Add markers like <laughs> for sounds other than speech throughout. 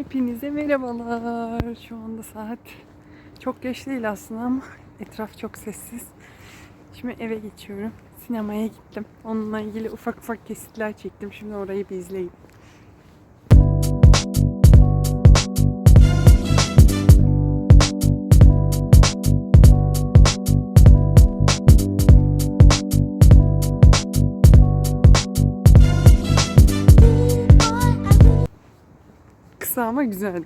Hepinize merhabalar. Şu anda saat çok geç değil aslında ama etraf çok sessiz. Şimdi eve geçiyorum. Sinemaya gittim. Onunla ilgili ufak ufak kesitler çektim. Şimdi orayı bir izleyin. Güzel.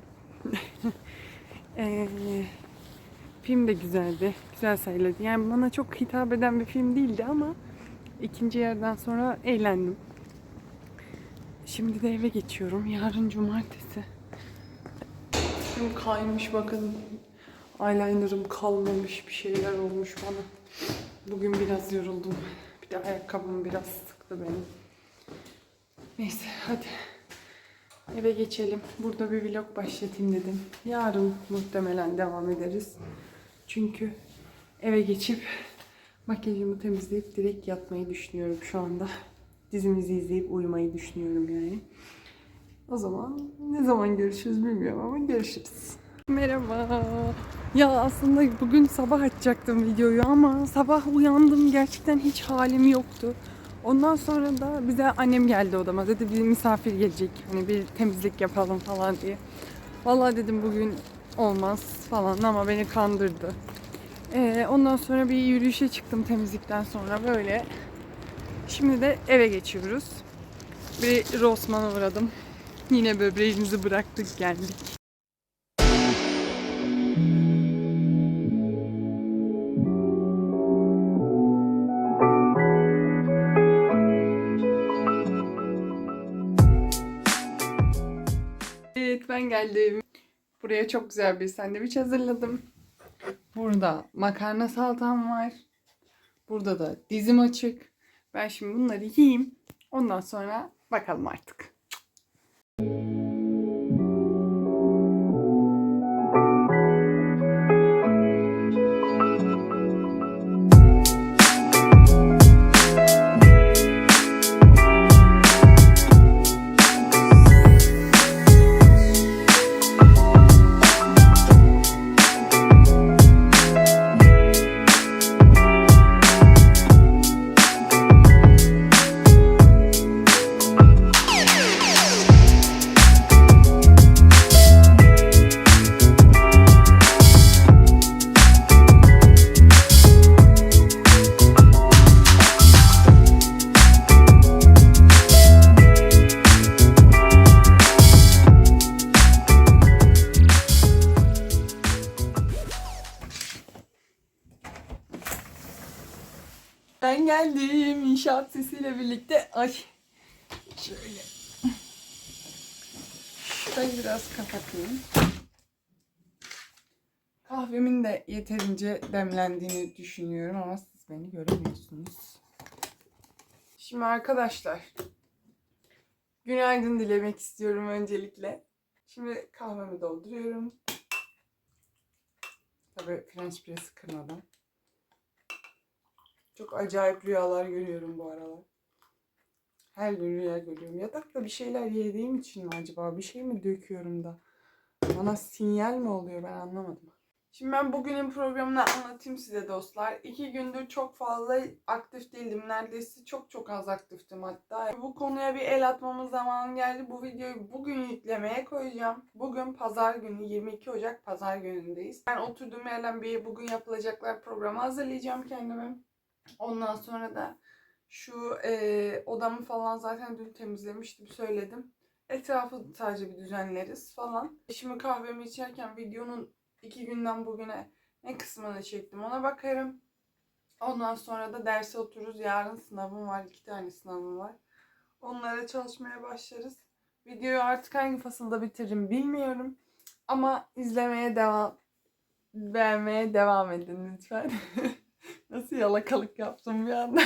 Eee, <laughs> film de güzeldi. Güzel sayılırdı. Yani bana çok hitap eden bir film değildi ama ikinci yerden sonra eğlendim. Şimdi de eve geçiyorum. Yarın cumartesi. Şimdi kaymış bakın. Eyelinerım kalmamış. Bir şeyler olmuş bana. Bugün biraz yoruldum. Bir de ayakkabım biraz sıktı benim. Neyse hadi. Eve geçelim. Burada bir vlog başlatayım dedim. Yarın muhtemelen devam ederiz. Çünkü eve geçip makyajımı temizleyip direkt yatmayı düşünüyorum şu anda. Dizimizi izleyip uyumayı düşünüyorum yani. O zaman ne zaman görüşürüz bilmiyorum ama görüşürüz. Merhaba. Ya aslında bugün sabah açacaktım videoyu ama sabah uyandım gerçekten hiç halim yoktu. Ondan sonra da bize annem geldi odama. Dedi bir misafir gelecek. Hani bir temizlik yapalım falan diye. Vallahi dedim bugün olmaz falan ama beni kandırdı. Ee, ondan sonra bir yürüyüşe çıktım temizlikten sonra böyle. Şimdi de eve geçiyoruz. Bir Rossmann'a uğradım. Yine böbreğimizi bıraktık geldik. Geldim. Buraya çok güzel bir sandviç hazırladım. Burada makarna salatam var. Burada da dizim açık. Ben şimdi bunları yiyeyim. Ondan sonra bakalım artık. Ben geldim inşaat sesiyle birlikte. Ay şöyle. Şurayı biraz kapatayım. Kahvemin de yeterince demlendiğini düşünüyorum ama siz beni göremiyorsunuz. Şimdi arkadaşlar günaydın dilemek istiyorum öncelikle. Şimdi kahvemi dolduruyorum. Tabii French press'i kırmadan. Çok acayip rüyalar görüyorum bu aralar. Her gün rüya görüyorum. Yatakta bir şeyler yediğim için mi acaba? Bir şey mi döküyorum da? Bana sinyal mi oluyor ben anlamadım. Şimdi ben bugünün programını anlatayım size dostlar. İki gündür çok fazla aktif değildim. Neredeyse çok çok az aktiftim hatta. Bu konuya bir el atmamız zamanı geldi. Bu videoyu bugün yüklemeye koyacağım. Bugün pazar günü 22 Ocak pazar günündeyiz. Ben oturduğum yerden bir bugün yapılacaklar programı hazırlayacağım kendime. Ondan sonra da şu e, odamı falan zaten dün temizlemiştim söyledim. Etrafı sadece bir düzenleriz falan. Şimdi kahvemi içerken videonun iki günden bugüne ne kısmını çektim ona bakarım. Ondan sonra da derse otururuz. Yarın sınavım var. iki tane sınavım var. Onlara çalışmaya başlarız. Videoyu artık hangi fasılda bitiririm bilmiyorum. Ama izlemeye devam, beğenmeye devam edin lütfen. <laughs> Nasıl yalakalık yaptım bir anda.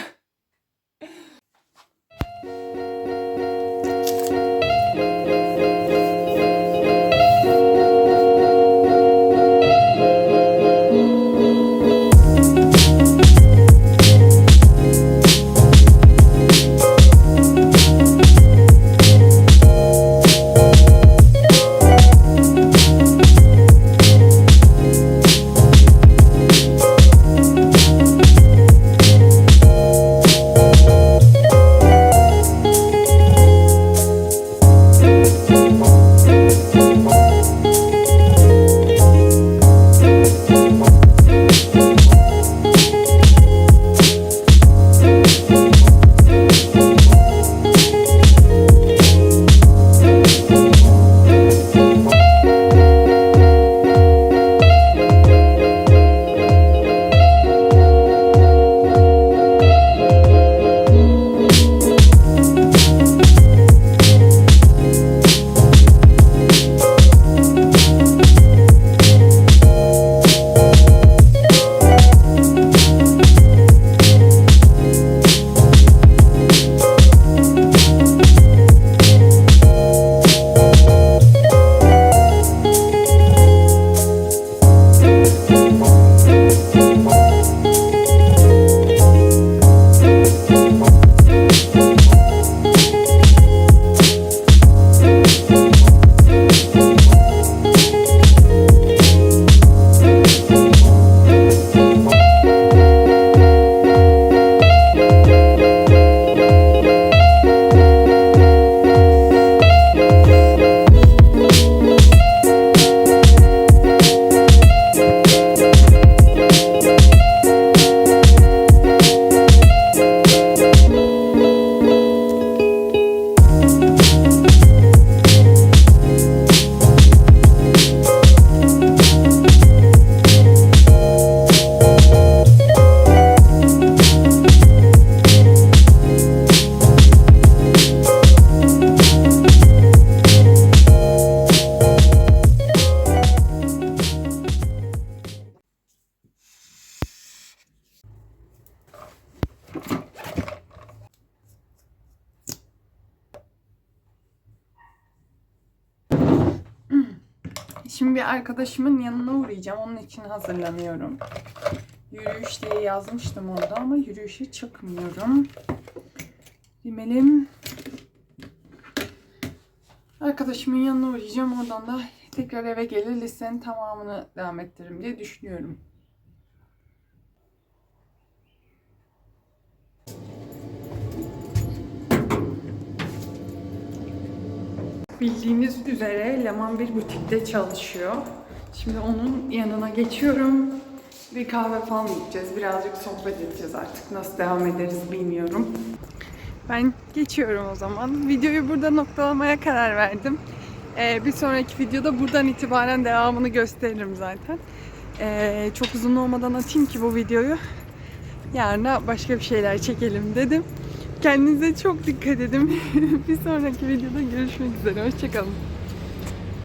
Şimdi bir arkadaşımın yanına uğrayacağım. Onun için hazırlanıyorum. Yürüyüş diye yazmıştım orada ama yürüyüşe çıkmıyorum. Rimelim. Arkadaşımın yanına uğrayacağım. Oradan da tekrar eve gelir lisenin tamamını devam ettiririm diye düşünüyorum. Bildiğiniz üzere Leman bir butikte çalışıyor. Şimdi onun yanına geçiyorum. Bir kahve falan içeceğiz. Birazcık sohbet edeceğiz artık. Nasıl devam ederiz bilmiyorum. Ben geçiyorum o zaman. Videoyu burada noktalamaya karar verdim. Ee, bir sonraki videoda buradan itibaren devamını gösteririm zaten. Ee, çok uzun olmadan atayım ki bu videoyu. Yarına başka bir şeyler çekelim dedim. Kendinize çok dikkat edin. <laughs> bir sonraki videoda görüşmek üzere. Hoşçakalın.